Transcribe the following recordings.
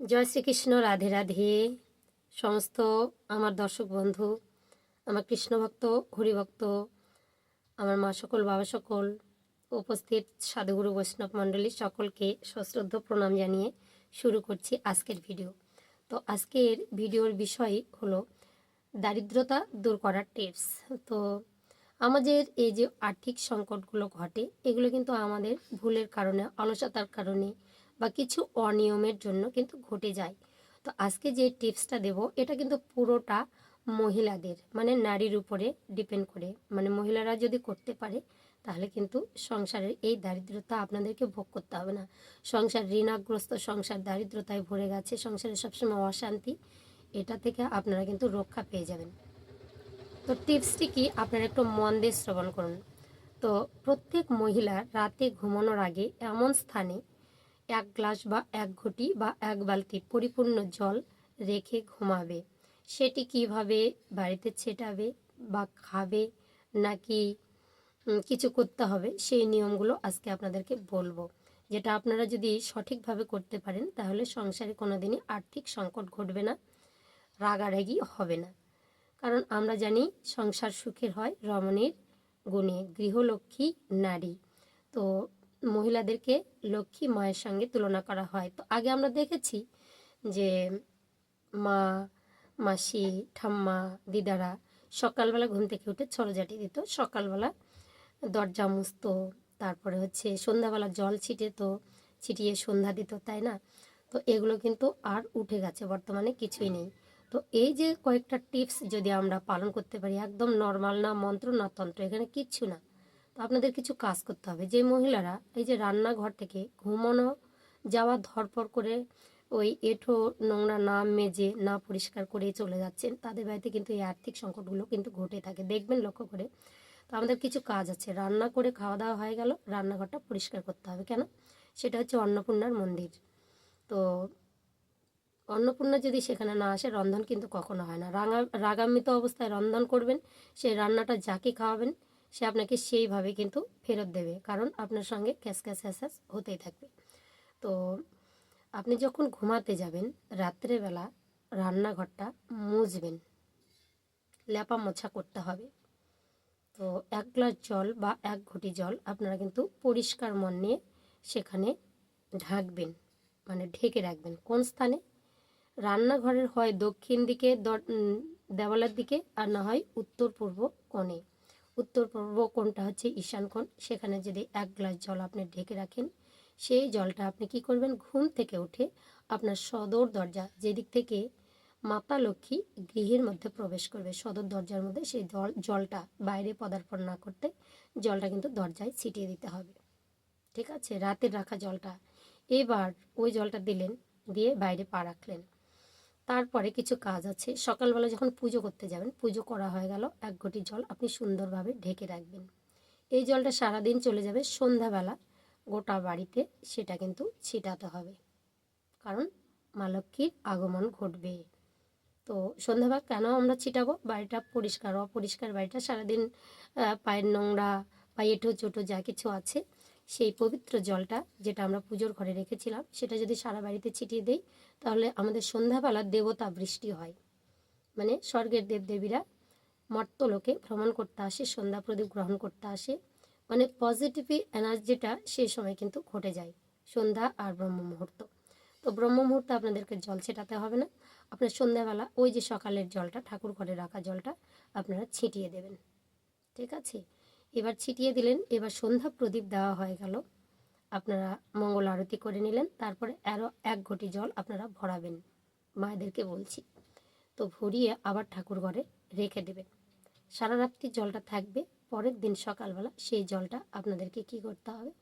জয় শ্রীকৃষ্ণ, রাধে রাধে। সমস্ত আমার দর্শক বন্ধু, আমার কৃষ্ণভক্ত হরিভক্ত, আমার মা সকল, বাবা সকল, উপস্থিত সাধুগুরু বৈষ্ণব মণ্ডলী সকলকে সশ্রদ্ধ প্রণাম জানিয়ে শুরু করছি আজকের ভিডিও। তো আজকের ভিডিওর বিষয় হলো দারিদ্রতা দূর করার টিপস তো আমাদের এই যে আর্থিক সংকটগুলো ঘটে, এগুলো কিন্তু আমাদের ভুলের কারণে, অলসতার কারণে বা কিছু অনিয়মের জন্য কিন্তু ঘটে যায়। তো আজকে যে টিপসটা দেব, এটা কিন্তু পুরোটা মহিলাদের মানে নারীর উপরে ডিপেন্ড করে। মানে মহিলারা যদি করতে পারে, তাহলে কিন্তু সংসারের এই দারিদ্রতা আপনাদেরকে ভোগ করতে হবে না। সংসার ঋণাগ্রস্ত, সংসার দারিদ্রতায় ভরে গেছে, সংসারে সবসময় অশান্তি, এটা থেকে আপনারা কিন্তু রক্ষা পেয়ে যাবেন। তো টিপসটি কি? আপনারা একটু মন দিয়ে শ্রবণ করুন। তো প্রত্যেক মহিলা রাতে ঘুমানোর আগে এমন স্থানে এক গ্লাস বা এক ঘটি বা এক বালতি পরিপূর্ণ জল রেখে ঘুমাবে। সেটি কীভাবে বাড়িতে ছেটাবে বা খাবে নাকি কিছু করতে হবে সেই নিয়মগুলো আজকে আপনাদেরকে বলব। যেটা আপনারা যদি সঠিকভাবে করতে পারেন, তাহলে সংসারে কোনো দিনই আর্থিক সংকট ঘটবে না, রাগারাগি হবে না। কারণ আমরা জানি সংসার সুখের হয় রমণীর গুণে, গৃহলক্ষ্মী নারী। তো মহিলাদেরকে লক্ষ্মী মায়ের সঙ্গে তুলনা করা হয়। তো আগে আমরা দেখেছি যে মা, মাসি, ঠাম্মা, দিদারা সকালবেলা ঘুম থেকে উঠে ছড়জাটি দিত। সকালবেলা দরজা মুছতো, তারপরে হচ্ছে সন্ধ্যাবেলা জল ছিটে তো ছিটিয়ে সন্ধ্যা দিত, তাই না? তো এগুলো কিন্তু আর উঠে গেছে, বর্তমানে কিছুই নেই। তো এই যে কয়েকটা টিপস যদি আমরা পালন করতে পারি, একদম নর্মাল না, মন্ত্র না, তন্ত্র, এখানে কিচ্ছু না। তো আপনাদের কিছু কাজ করতে হবে। যে মহিলারা এই যে রান্নাঘর থেকে ঘুমানো, যাওয়া, ধরপর করে ওই এঁঠো নোংরা না মেজে না পরিষ্কার করে চলে যাচ্ছেন, তাদের বাড়িতে কিন্তু এই আর্থিক সংকটগুলো কিন্তু ঘটে থাকে। দেখবেন লক্ষ্য করে। তো আমাদের কিছু কাজ আছে। রান্না করে খাওয়া দাওয়া হয়ে গেল, রান্নাঘরটা পরিষ্কার করতে হবে। কেন? সেটা হচ্ছে অন্নপূর্ণার মন্দির। তো অন্নপূর্ণা যদি সেখানে না আসে, রন্ধন কিন্তু কখনো হয় না। রাঙা, রাগান্বিত অবস্থায় রন্ধন করবেন সেই রান্নাটা যাকে খাওয়াবেন সে আপনাকে সেইভাবে কিন্তু ফেরত দেবে। কারণ আপনার সঙ্গে ক্যাশ ক্যাশ হ্যাস হতেই থাকবে। তো আপনি যখন ঘুমাতে যাবেন, রাত্রেবেলা রান্নাঘরটা মুছবেন। ল্যাপা মোছা করতে হবে। তো এক গ্লাস জল বা এক ঘটি জল আপনারা কিন্তু পরিষ্কার মন নিয়ে সেখানে ঢাকবেন মানে ঢেকে রাখবেন। কোন স্থানে? রান্নাঘরের হয় দক্ষিণ দিকে দেওয়ালের দিকে আর না হয় উত্তর পূর্ব কোণে। উত্তর পূর্ব কোণটা হচ্ছে ঈশান কোণ। সেখানে যদি এক গ্লাস জল আপনি ঢেকে রাখেন, সেই জলটা আপনি কি করবেন? ঘুম থেকে উঠে আপনার সদর দরজা যেদিক থেকে মাতা লক্ষ্মী গৃহের মধ্যে প্রবেশ করবে, সদর দরজার মধ্যে সেই জল, জলটা বাইরে পদার্পণ না করতে জলটা কিন্তু দরজায় ছিটিয়ে দিতে হবে। ঠিক আছে? রাতের রাখা জলটা। এবার ওই জলটা দিলেন, দিয়ে বাইরে পা রাখলেন। তারপরে কিছু কাজ আছে। সকালবেলা যখন পুজো করতে যাবেন, পুজো করা হয়ে গেল, এক ঘটি জল আপনি সুন্দরভাবে ঢেকে রাখবেন। এই জলটা সারাদিন চলে যাবে সন্ধ্যাবেলা গোটা বাড়িতে, সেটা কিন্তু ছিটাতে হবে। কারণ মা লক্ষ্মীর আগমন ঘটবে। তো সন্ধ্যাবেলা কেন আমরা ছিটাবো? বাড়িটা পরিষ্কার, অপরিষ্কার বাড়িটা সারাদিন পায়ের নোংরা বা এঁটো চোটো যা কিছু আছে সেই পবিত্র জলটা যেটা আমরা পুজোর ঘরে রেখেছিলাম, সেটা যদি সারা বাড়িতে ছিটিয়ে দেই, তাহলে আমাদের সন্ধ্যাবেলা দেবতা বৃষ্টি হয়। মানে স্বর্গের দেবদেবীরা মর্তলোকে ভ্রমণ করতে আসে, সন্ধ্যা প্রদীপ গ্রহণ করতে আসে। মানে পজিটিভ এনার্জিটা সেই সময় কিন্তু ঘটে যায়, সন্ধ্যা আর ব্রহ্ম মুহূর্ত। তো ব্রহ্ম মুহূর্তে আপনাদেরকে জল ছেটাতে হবে না। আপনার সন্ধ্যাবেলা ওই যে সকালের জলটা, ঠাকুর ঘরে রাখা জলটা আপনারা ছিটিয়ে দেবেন। ঠিক আছে? এবার ছিটিয়ে দিলেন, এবার সন্ধ্যা প্রদীপ দেওয়া হয়ে গেল। আপনারা মঙ্গল আরতি করে নিলেন, তারপরে আরও এক ঘটি জল আপনারা ভরাবেন, মায়েদেরকে বলছি। তো ভরিয়ে আবার ঠাকুর ঘরে রেখে দেবেন। সারা রাত্রি জলটা থাকবে, পরের দিন সকালবেলা সেই জলটা আপনাদেরকে কি করতে হবে?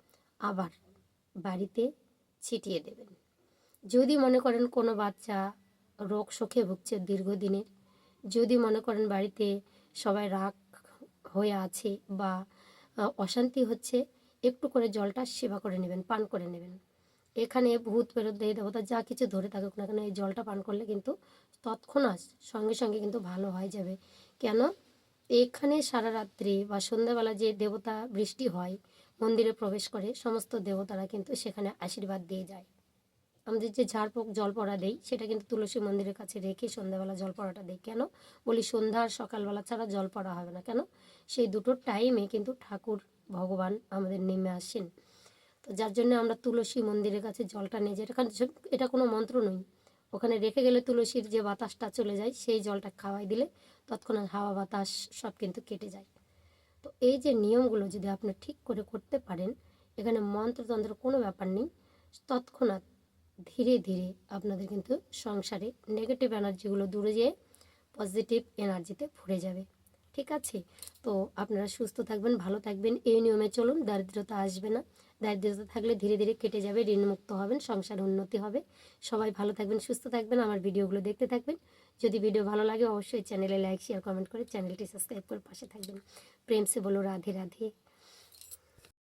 আবার বাড়িতে ছিটিয়ে দেবেন। যদি মনে করেন কোনো বাচ্চা রোগ শোকে ভুগছে দীর্ঘদিনের, যদি মনে করেন বাড়িতে সবাই রাগ হয়ে আছে বা অশান্তি হচ্ছে, একটু করে জলটা সেবা করে নেবেন, পান করে নেবেন। এখানে ভূত প্রেরত দেয় দেবতা যা কিছু ধরে থাকুক না কেন, এই জলটা পান করলে কিন্তু তৎক্ষণাৎ সঙ্গে সঙ্গে কিন্তু ভালো হয়ে যাবে। কেন? এখানে সারা রাত্রি বা সন্ধ্যাবেলা যে দেবতা বৃষ্টি হয়, মন্দিরে প্রবেশ করে, সমস্ত দেবতারা কিন্তু সেখানে আশীর্বাদ দিয়ে যায়। আমাদের যে ঝাড়ফুঁক জল পড়া দেই, সেটা কিন্তু তুলসী মন্দিরের কাছে রেখে সন্ধ্যাবেলা জল পড়াটা দেই। কেন? বলি সন্ধ্যা আর সকালবেলা ছাড়া জল পড়া হবে না। কেন? সেই দুটোর টাইমে কিন্তু ঠাকুর, ভগবান আমাদের নেমে আসেন। তো যার জন্য আমরা তুলসী মন্দিরের কাছে জলটা নিয়ে যাই। এটা কারণ- এটা কোনো মন্ত্র নয়। ওখানে রেখে গেলে তুলসীর যে বাতাসটা চলে যায়, সেই জলটা খাওয়াই দিলে তৎক্ষণাৎ হাওয়া, বাতাস সব কিন্তু কেটে যায়। তো এই যে নিয়মগুলো যদি আপনি ঠিক করে করতে পারেন, এখানে মন্ত্রতন্ত্র কোনো ব্যাপার নেই। তৎক্ষণাৎ ধীরে ধীরে আপনাদের কিন্তু সংসারে নেগেটিভ এনার্জিগুলো দূরে যেয়ে পজিটিভ এনার্জিতে ভরে যাবে। ঠিক আছে? তো আপনারা সুস্থ থাকবেন, ভালো থাকবেন, এই নিয়মে চলুন, দারিদ্রতা আসবে না। দারিদ্রতা থাকলে ধীরে ধীরে কেটে যাবে, ঋণমুক্ত হবেন, সংসার উন্নতি হবে। সবাই ভালো থাকবেন, সুস্থ থাকবেন, আমার ভিডিওগুলো দেখতে থাকবেন। যদি ভিডিও ভালো লাগে, অবশ্যই চ্যানেলে লাইক শেয়ার কমেন্ট করে চ্যানেলটি সাবস্ক্রাইব করে পাশে থাকবেন। প্রেম সে বলো, রাধে রাধে।